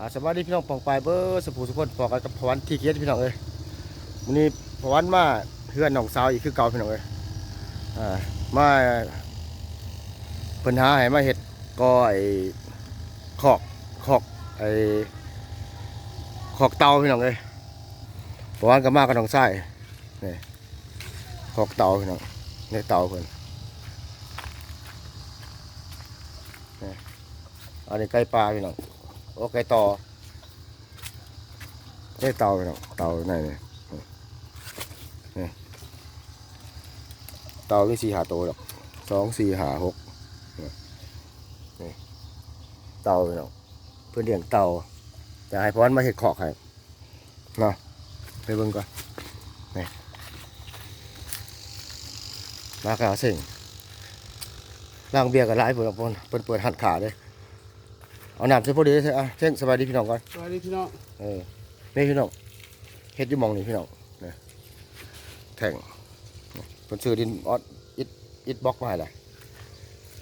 อ่าสวัสดีพี่น้องปองปลายเบอร์สุภูสุพนปอกกับพวันที่เกียรติพี่น้องเอ้ยวันนี้พวันมาเพื่อนน้องสาวอีกคือเก่าพี่น้องเอ้ยอ่ามาเพิ่นหาให้มาเฮ็ดก็ไอ้ขอกขอกไอ้ขอกเตาพี่น้องเอ้ยพวันก็มากับน้องชายนี่ขอกเตาพี่น้องนี่เตาเพิ่นนี่อันนี้ไก่ปลาพี่น้อง โอเคต่อได้เตาไปเนาะเตาไหนเนี่ยนี่เตาไม่สี่หาโตวหรอกสองสี่หาหกนี่นี่เตาไปเนาะเพื่อนเลี้ยงเตาจะให้พอนมาเห็ดขอกให้เนาะไปเบิ่งก่อนนี่มากระเสิ่งล่างเบียร์กับไล่เปิดปิดเปิดหัดขาเลย เอาน้ำเส้นพอดีเลยอะเส้นสบายดีพี่น้องก่อนสวัสดีพี่น้องเออนี่พี่น้องเฮ็ดอยู่หมองนี่พี่น้องนี่แท่งนี่เพิ่นซื้อดินออดอิดอิดบล็อกมาให้ล่ะ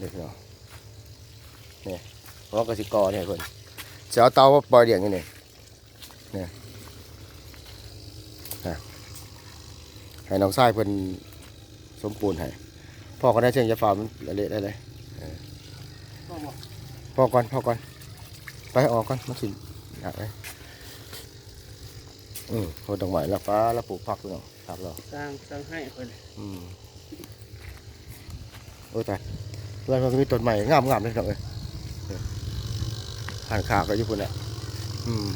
นี่พี่น้องนี่เพราะว่ากสิกรเนี่ยเพิ่นจะเอาเตามาปล่อยเลี้ยงนี่นี่นี่ฮะให้น้องชายเพิ่นสมปูนให้พ่อก็ได้เชิงยาฟ้ามันละเละได้เลยก็บอกพ่อก่อนพ่อก่อน ไปออกก่อนมันสิอยากเลยอืมโคตรดอกไม้แล้วฟ้าแล้วปลูกผักด้วยเนาะผักเราสร้างสร้างให้เพิ่นอืมโอ้ยตายเพื่อนมันก็มีต้นใหม่งามงามเลยเนาะเอ้ยเนี่ยหันขาก็อยู่พุ่นแหละอืม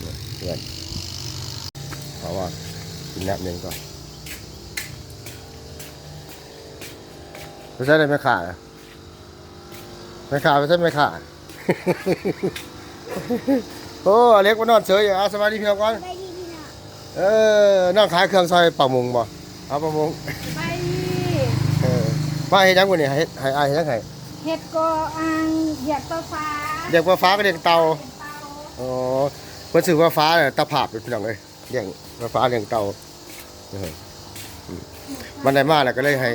เนี่ยเพื่อนเพราะว่ากินน้ำเย็นก่อนไม่ใช่เลยไม่ขาดอะ ไม่ขาดไม่ใช่ไม่ขาดโอ้อเล็กมานอนเฉยอยู่อะสวัสดีพี่น้องก่อนไปดีพี่น้องเออนั่งขายเครื่องซอยปลามงบ่เอาปลามงไปดีเออมาเฮ็ดจังบ่นี่ให้ให้อายเฮ็ดจังไงเห็ดกออังเหยียบตัวฟ้าเรียกว่าฟ้าก็เรียกเตาเป็นเตาอ๋อเพิ่นชื่อว่าฟ้าเนี่ยตะภาพเป็นพี่น้องเอ้ยเลี้ยงว่าฟ้าเลี้ยงเตาเอออืมมันได้มาแล้วก็เลยให้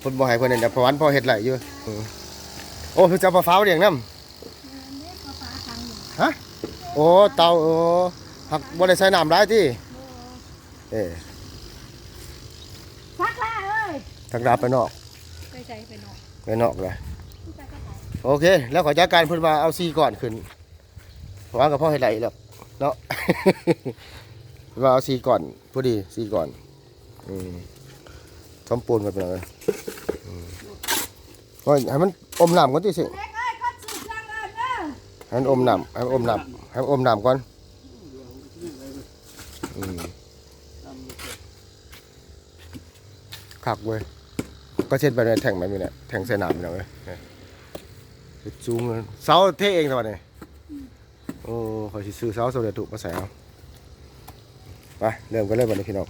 เพิ่นบ่ให้เพิ่นเนี่ยเพราะวันพ่อเฮ็ดไหลอยู่อืม โอ้เพิ่นจะเอาปลาฟ้ามาเลี้ยงนำเรียกตัวฟ้าทางหนึ่งฮะโอ้เตาโอ้หักบ่ได้ใส่น้ำหลายติเออฟักล่าเอ้ยทางดาบไปนอกไปใจไปนอกไปนอกเลยพี่ใจก็ไปโอเค แล้วขอจัดการเพิ่นมาเอาซีก่อนขึ้นวางกับพ่อให้ไหลหรอกเนาะว่าเอาซีก่อนพอดีซีก่อนอืมทอมปูนกันไปเลยอืม ก็ให้มันอมน้ำก่อนที่สิเล็กเอ้ยก็ซื้อเครื่องเอิญเด้อให้มันอมน้ำให้มันอมน้ำให้มันอมน้ำก่อนอืมขักเว้ยก็เช่นแบบนี้แทงแบบนี้แหละแทงใส่น้ำไปเลยเว้ยเนี่ยจูงเสาเทเองทำไมเนี่ยโอ้ขอยสิซื้อเสาโซเดตุมาใส่เอาไปเริ่มกันเลยบัดนี้พี่น้อง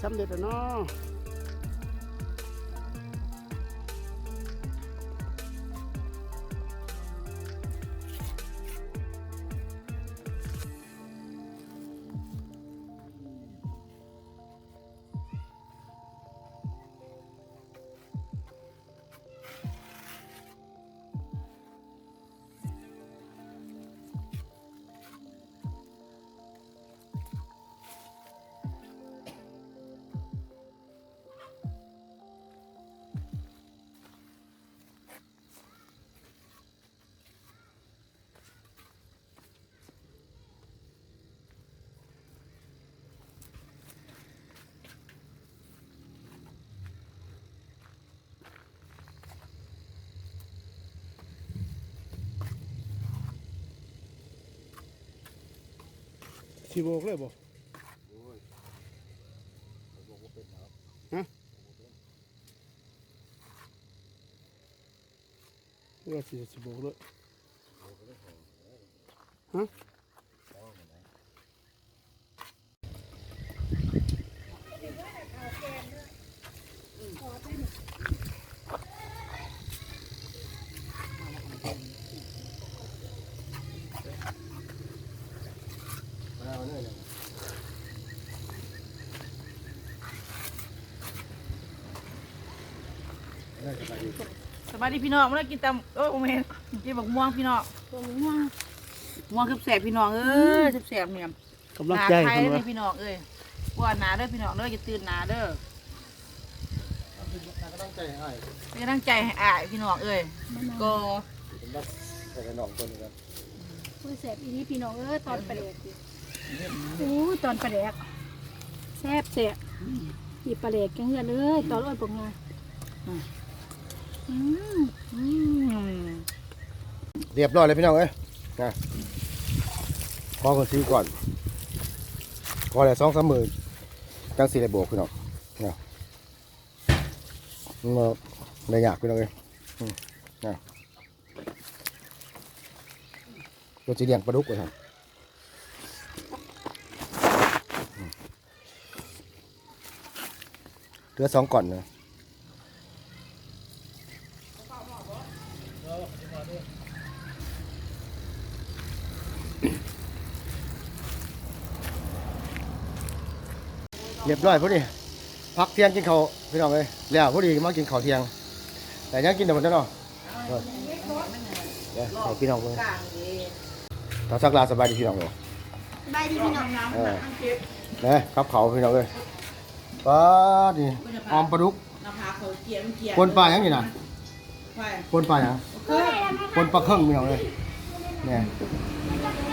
สิสำเร็จแล้วเนาะ สีโบกเลยบ่ฮะว่าสีสิโบกเลยฮะ บายดีพี่น้องมาแล้วกินตำเอ้ยโอเมนกินบักม่วงพี่น้องบักม่วงม่วงแสบๆพี่น้องเอ้ยแสบๆเนี่ยกำลังหนาใจไทยเพิ่นเลว่ายพี่น้องเอ้ยว่าหนาเด้อพี่น้องเด้ออย่าตื่นหนาเด้อกำลังใจให้เป็นกำลังใจให้อายพี่น้องเอ้ยก็ผมรักแต่กับน้องคนนึงครับผู้แสบอีนี้พี่น้องเอ้ยตอนประเดกดิอู้ตอนประเดกแซ่บแซ่บอีประเดกจังเหือเลยตอนอ้อยปงงาอืมอืม เรียบร้อยเลยพี่น้องเอ้ยนะขอคนซื้อก่อนขอเลยสองสามหมื่นจังสี่เลยบวกพี่น้องนะมันมาได้ยากพี่น้องเอ้ยนะเราจะเลี้ยงปลาดุกไว้ครับอืมเหลือสองก่อนนะ เรียบร้อยพอดีพักเที่ยงกินข้าวพี่น้องเลยแล้วพอดีมากินข้าวเที่ยง แต่ยังกินแต่หมดแล้วเนาะเออเดี๋ยวให้พี่น้องเลยกลางดีตาสักลาสบายดีพี่น้องเลยบายดีพี่น้องเออนะครับเขาพี่น้องเลยปลาดิออมปลาดุกน้ำพาเขาเกียมเกียปนปลายังอยู่นะไปปนปลายัง ปนปลาเครื่องพี่น้องเลยเนี่ย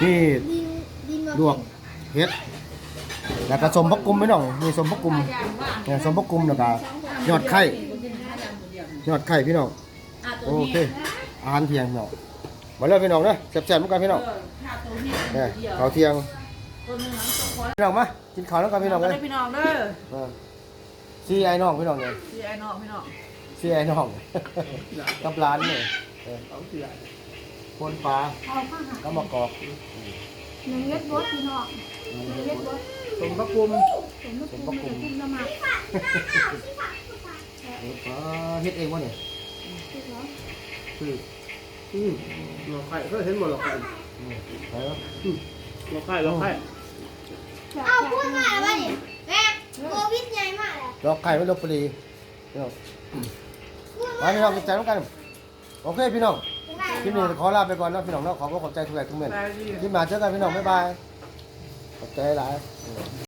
นี่ลวกเฮ็ดแล้วก็สมพักกุมพี่น้องมีสมพักกุมเนี่ยสมพักกุมแล้วก็ยอดไข่ยอดไข่พี่น้องอะตัวโอนี้เคอาหารเที่ยงพี่น้องมาเลยพี่น้องเด้อแซ่บๆเหมือนกันพี่น้องเออถ้าตัวนี้เนี่ยเดียวข้าวเที่ยงตัวนึงน้ำตกพอพี่น้องมากินข้าวแล้วกันพี่น้องก็เลได้ยพี่น้องเด้อเออซีไอ้น้องพี่น้องเลยพี่ไอ้น้องพี่น้องซีไอ้น้องกับร้านเนี่ย เอาเสียปนปลาเอาข้างหาก็มากอกหนึ่งเล็ดบดพี่น้องหนึ่งเล็ดบดสมพระคุมผมไม่คุ้มไม่คุ้มละมาเฮ็ดเองวะเนี่ยอืมอืมหลอกไข่ก็เห็นหมดหลอกไข่ไปแล้วหลอกไข่หลอกไข่เอาพูดมาว่าเนี่ยแม่โควิดใหญ่มากเลยดอกไข่ไม่ลบปรีพี่น้องมาพี่น้องกินใจร่วมกัน โอเคพี่น้องคลิปนี้ขอลาไปก่อนนะพี่น้องเนาะขอบคุณขอบใจทุกท่านทุกเมื่อไปดีคลิปหน้าเจอกันพี่น้องบ๊ายบายขอบใจหลาย